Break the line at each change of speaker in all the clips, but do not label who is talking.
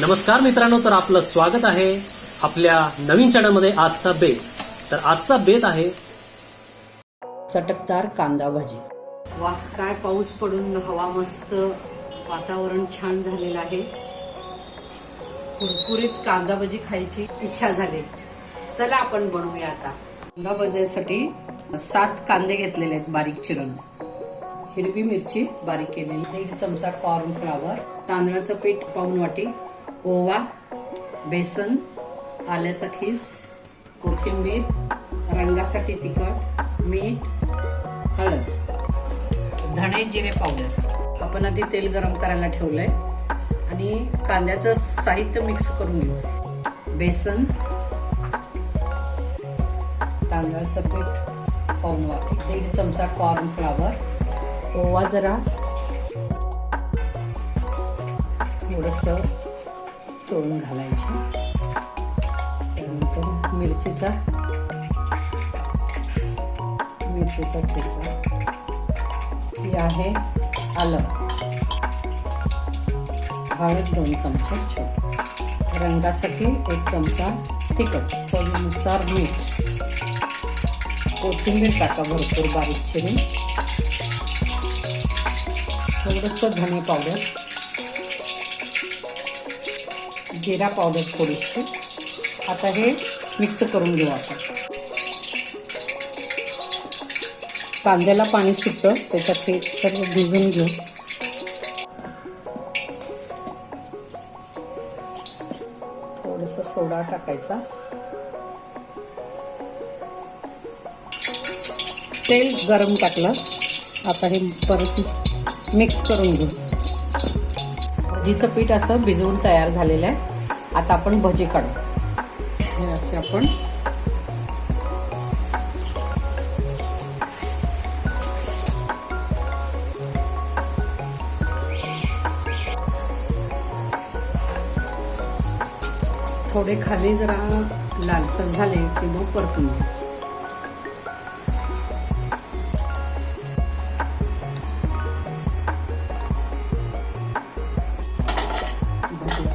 नमस्कार मित्रांनो तर आपलं स्वागत आहे आपल्या नवीन चॅनलमध्ये आजचा बेत. तर आजचा बेत आहे
चटकदार कांदा भाजी.
वा काय पाऊस पडून हवा मस्त वातावरण छान झालेलं आहे. कुरकुरीत कांदा भजी खायची इच्छा झाली. चला आपण बनवूया आता. कांदा भजीसाठी सात कांदे घेतलेले आहेत बारीक चिरून. हिरवी मिरची बारीक केलेली. दीड चमचा कॉर्न फ्लावर तांदळाचं पीठ पाऊन वाटी. ओवा बेसन आल्याचा खीस कोथिंबीर रंगासाठी तिखट मीठ हळद धणे जिरे पावडर आपण आधी तेल गरम करायला ठेवलंय आणि कांद्याचं साहित्य मिक्स करून घेऊ. बेसन तांदळाचं पीठ पाऊन वाटी दीड चमचा कॉर्न फ्लावर ओवा जरा थोडस चोळून घालायचे. त्यानंतर मिरचीचा मिरचीचा ठेचा. ही आहे आलं. हळद दोन चमचे छोट रंगासाठी एक चमचा तिखट चवीनुसार मीठ. कोथिंबीर टाका भरपूर बारीक चिरून. थोडंसं धने पावडर. जिरा पावडर थोडीशी. आता हे मिक्स करून घेऊ आपण. कांद्याला पाणी सुटतं त्याच्यात ते सर्व भिजून घेऊ. थोडस सोडा टाकायचा. तेल गरम टाकलं. आता हे परत मिक्स करून घेऊ. भजीचं पीठ असं भिजवून तयार झालेलं आहे. आता आपण भजी काढू. हे असे आपण थोडे खाली जरा लालसर झाले की मग परतून घ्या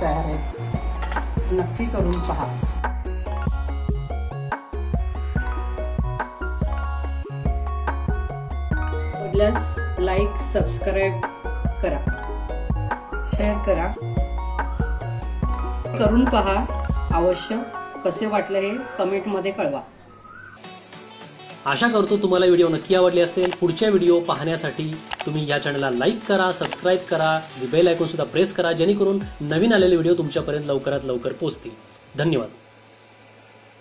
तयार आहे नक्की करून पहा. प्लस लाईक सबस्क्राईब करा. शेअर करा. करून पहा. अवश्य कसे वाटलं हे कमेंटमध्ये कळवा.
आशा करतो तुम्हाला व्हिडिओ नक्की आवडले असेल. पुढच्या व्हिडिओ पाहण्यासाठी तुम्ही या चॅनलला लाईक करा सबस्क्राईब करा बेल आयकॉन सुद्धा प्रेस करा जेणेकरून नवीन आलेले व्हिडिओ तुमच्यापर्यंत लवकरात लवकर पोहोचतील. धन्यवाद.